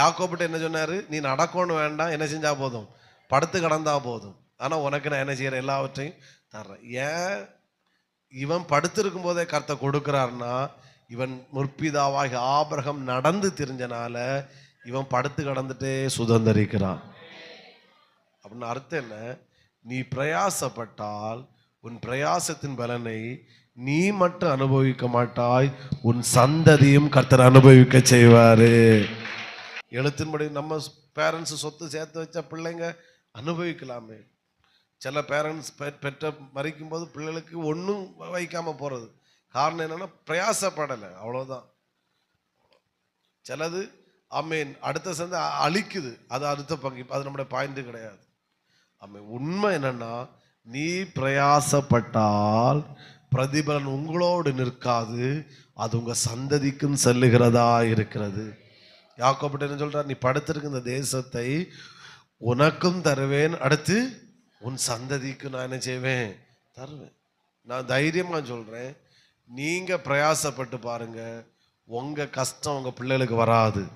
யாக்கோப்பிட்ட என்ன சொன்னார்? நீ நடக்கணும் வேண்டாம் என்ன செஞ்சால் போதும்? படுத்து கடந்தால் போதும். ஆனால் உனக்கு நான் என்ன செய்கிறேன் எல்லாவற்றையும் தர்றேன். ஏன்? இவன் படுத்திருக்கும் போதே கர்த்த கொடுக்குறாருன்னா இவன் முற்பிதாவாகி ஆபிரகம் நடந்து தெரிஞ்சனால இவன் படுத்து கடந்துட்டே சுதந்திரிக்கிறான். அப்படின்னு அர்த்தம் என்ன? நீ பிரயாசப்பட்டால் உன் பிரயாசத்தின் பலனை நீ மட்டும் அனுபவிக்க மாட்டாய் உன் சந்ததியும் கர்த்தர் அனுபவிக்க செய்வாரு. எழுத்தின்படி நம்ம பேரண்ட்ஸ் சொத்து சேர்த்து வச்ச பிள்ளைங்க அனுபவிக்கலாமே. சில பேரண்ட்ஸ் பெற்ற மறிக்கும் போது பிள்ளைகளுக்கு ஒன்றும் வைக்காமல் போகிறது காரணம் என்னன்னா பிரயாசப்படலை. அவ்வளோதான் சிலது ஆமீன் அடுத்த சந்தை அழிக்குது. அது அடுத்த பங்கு அது நம்முடைய பாயிண்ட்டு கிடையாது. ஆமீன் உண்மை என்னென்னா நீ பிரயாசப்பட்டால் பிரதிபலன் உங்களோடு நிற்காது. அது உங்கள் சந்ததிக்கும் செல்லுகிறதா இருக்கிறது. யாக்கோபிட்ட என்ன சொல்றார்? நீ படுத்திருக்க இந்த தேசத்தை உனக்கும் தருவேன். அடுத்து உன் சந்ததிக்கு நான் என்ன செய்வேன்? தருவேன். நான் தைரியமா சொல்றேன். நீங்க பிரயாசப்பட்டு பாருங்க. உங்க கஷ்டம் உங்க பிள்ளைகளுக்கு வராது.